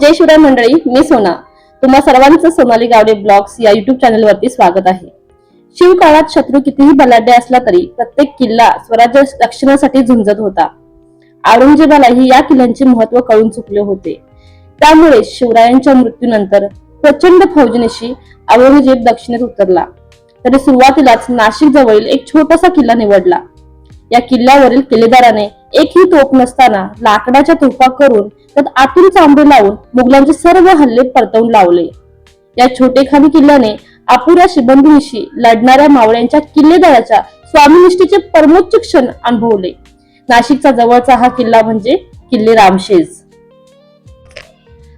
जय शिवराय मंडळी मी सोना. तुम्हा सर्वांचं सोनाली गावडे ब्लॉग्स या युट्यूब चॅनलवरती स्वागत आहे. शिवकाळात शत्रू कितीही बलाढ्य असला तरी प्रत्येक किल्ला स्वराज्य रक्षणासाठी झुंजत होता. औरंगजेबालाही या किल्ल्यांचे महत्त्व कळून चुकले होते. त्यामुळे शिवरायांच्या मृत्यूनंतर प्रचंड फौजनेशी औरंगजेब दक्षिणेत उतरला. तरी सुरुवातीलाच नाशिक जवळील एक छोटासा किल्ला निवडला. या किल्ल्यावरील किल्लेदाराने एकही तोफ नसताना लाकडाच्या तोफा करून त्यात आतून चांबे लावून मुघलांचे सर्व हल्ले परतवून लावले. या छोटेखानी किल्ल्याने अपुऱ्या शिबंदीनिशी लढणाऱ्या मावळ्यांच्या किल्लेदाराच्या स्वामीनिष्ठेचे परमोच्च क्षण अनुभवले. नाशिकचा जवळचा हा किल्ला म्हणजे किल्ले रामशेज.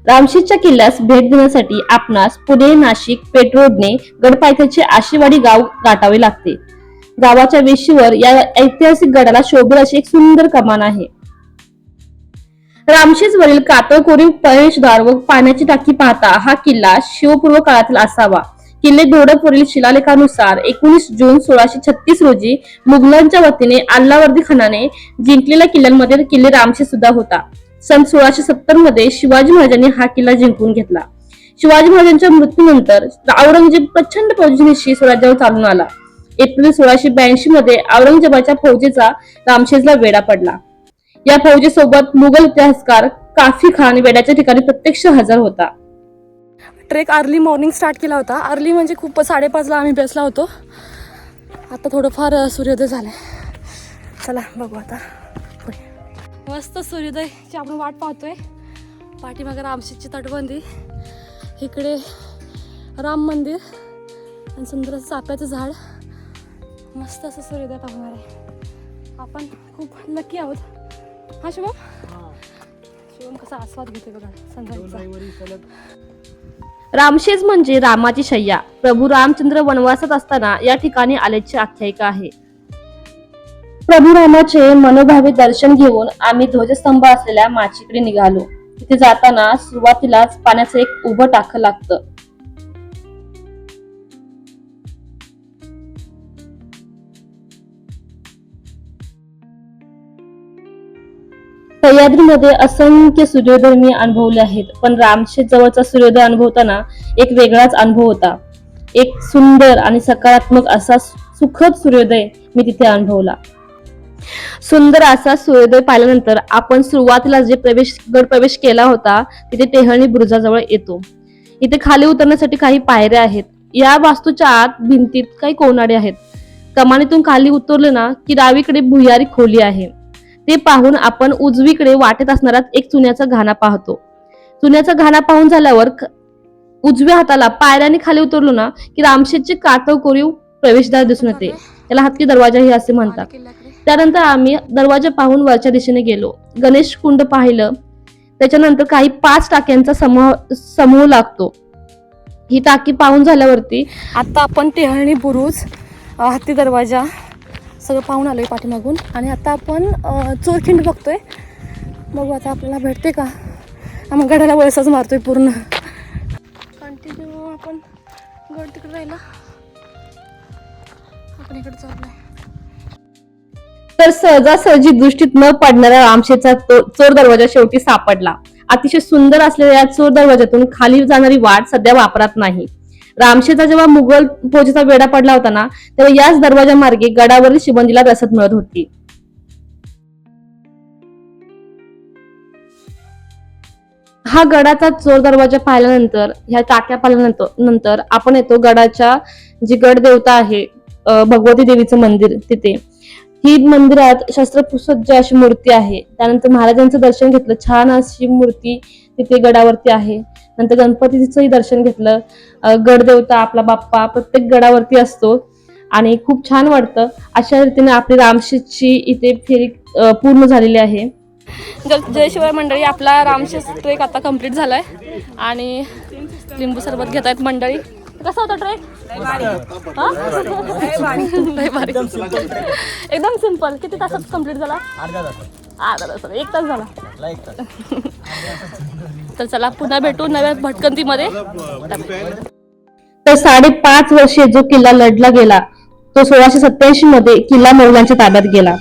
रामशेजच्या किल्ल्यास भेट देण्यासाठी आपणास पुणे नाशिक पेठ रोडने गडपायथ्याचे आशेवाडी गाव गाठावे लागते. गावाच्या वेशीवर या ऐतिहासिक गडाला शोभेल अशी एक सुंदर कमान आहे. रामशेज वरील कातळ कोरीव प्रवेशद्वार व पाण्याची टाकी पाहता हा किल्ला शिवपूर्व काळातील असावा. किल्ले दोडकवरील शिलालेखानुसार एकोणीस जून सोळाशे छत्तीस रोजी मुघलांच्या वतीने अल्लावर्दी खानाने जिंकलेल्या किल्ल्यांमध्ये किल्ले रामशेज सुद्धा होता. सन सोळाशे सत्तरमध्ये शिवाजी महाराजांनी हा किल्ला जिंकून घेतला. शिवाजी महाराजांच्या मृत्यूनंतर औरंगजेब प्रचंड फौजेशी स्वराज्यावर चालून आला. एप्रिल सोळाशे ब्याऐंशी मध्ये औरंगजेबाच्या फौजेचा रामशेजला वेढा पडला. या फौजेसोबत मुघल इतिहासकार काफी खान वेड्याच्या ठिकाणी प्रत्यक्ष हजर होता. ट्रेक अर्ली मॉर्निंग स्टार्ट केला होता. अर्ली म्हणजे खूप साडेपाचला आम्ही बेसला होतो. आता थोडंफार सूर्योदय झालाय. चला बघू आता. मस्त सूर्योदयची आपण वाट पाहतोय. पाठीमागे रामशेजची तटबंदी. इकडे राम मंदिर आणि सुंदर चाप्याचं चाफ्याचं झाड. मस्त असं सूर्योदय पाहणार आहे. आपण खूप नक्की आहोत. हा शुभम? शिवम कसा आस्वाद घेते बघा संध्याकाळचा. रामशेज म्हणजे रामाची शय्या. प्रभू रामचंद्र वनवासात असताना या ठिकाणी आल्याची आख्यायिका आहे. प्रभू रामाचे मनोभावे दर्शन घेऊन आम्ही ध्वजस्तंभ असलेल्या माचीकडे निघालो. तिथे जाताना सुरुवातीलाच पाण्याचं एक उभं टाक लागतं. सह्याद्रीमध्ये असंख्य सूर्योदय मी अनुभवले आहेत. पण रामशेत जवळचा सूर्योदय अनुभवताना एक वेगळाच अनुभव होता. एक सुंदर आणि सकारात्मक असा सुखद सूर्योदय मी तिथे अनुभवला. सुंदर असा सूर्योदय पाहिल्यानंतर आपण सुरुवातीला जे प्रवेश गड प्रवेश केला होता तिथे टेहळणी बुरुजाजवळ येतो. इथे खाली उतरण्यासाठी काही पायऱ्या आहेत. या वास्तूच्या आत भिंतीत काही कोनाडे आहेत. कमानीतून खाली उतरले ना की डावीकडे भुयारी खोली आहे. ते पाहून आपण उजवीकडे वाटेत असणारा एक चुन्याचा घाणा पाहतो. चुन्याचा घाणा पाहून झाल्यावर उजव्या हाताला पायऱ्याने खाली उतरलो ना की रामशेजचे कातव कोरीव प्रवेशद्वार दिसून येते. त्याला हत्ती दरवाजाही असे म्हणतात. त्यानंतर आम्ही दरवाजा पाहून वरच्या दिशेने गेलो. गणेश कुंड पाहिलं. त्याच्यानंतर काही पाच टाक्यांचा समूह समूह लागतो. ही टाकी पाहून झाल्यावरती आता आपण टेहळणी बुरुज हत्ती दरवाजा सगळं पाहून आलो आहे पाठीमागून. आणि आता आपण चोरखिंड बघतोय. बघू आता आपल्याला भेटते का? आम्ही गडाला वळसाच मारतोय पूर्ण. कंटिन्यू आपण गड तिकडे राहिला. आपण इकडे चाललोय. तर सहजासहजी दृष्टीत न पडणारा रामशेचा तो- चोर दरवाजा शेवटी सापडला. अतिशय सुंदर असलेल्या या चोर दरवाजातून खाली जाणारी वाट सध्या वापरात नाही. रामशेचा जेव्हा मुघल फौजेचा वेढा पडला होता ना तेव्हा याच दरवाजा मार्गे गडावरील शिबंदीला रसद मिळत होती. हा गडाचा चोर दरवाजा पाहिल्यानंतर ह्या टाक्या पाहिल्यानंतर नंतर आपण येतो गडाच्या जी गड देवता आहे भगवती देवीचं मंदिर तिथे. ही मंदिरात शस्त्रपुसज्ज अशी मूर्ती आहे त्यानंतर महाराजांचं दर्शन घेतलं छान अशी मूर्ती तिथे गडावरती आहे. नंतर गणपतीचंही दर्शन घेतलं. अं, गडदेवता आपला बाप्पा प्रत्येक गडावरती असतो. आणि खूप छान वाटतं. अशा रीतीने आपली रामशेजची इथे फेरी पूर्ण झालेली आहे. जय शिवाय मंडळी आपला रामशेष ट्रेक आता कंप्लीट झालाय. आणि लिंबू सरबत घेत आहेत मंडळी. कसा होता ट्रेक एकदम सिंपल किती तासात कंप्लीट झाला? अर्धा तासात. एक तास झाला. तर चला पुन्हा भेटू नव्या भटकंतीमध्ये. तर साडेपाच वर्षे जो किल्ला लढला गेला तो सोळाशे सत्याऐंशी मध्ये किल्ला मौलांच्या ताब्यात गेला.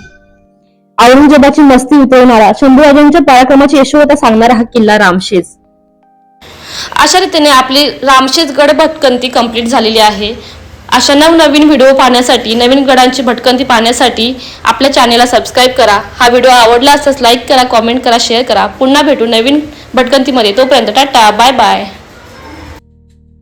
औरंगजेबाची मस्ती उतरवणारा शंभूराजांच्या पराक्रमाची यशोवता सांगणारा हा किल्ला रामशेज. अशा रीतीने आपली रामशेज गड भटकंती कंप्लीट झालेली आहे. अशा नवनवीन व्हिडिओ पाहण्यासाठी नवीन गडांची भटकंती पाहण्यासाठी आपल्या चॅनेलला सबस्क्राईब करा. हा व्हिडिओ आवडला असल्यास लाईक करा कॉमेंट करा शेअर करा. पुन्हा भेटू नवीन भटकंतीमध्ये तोपर्यंत टाटा बाय बाय.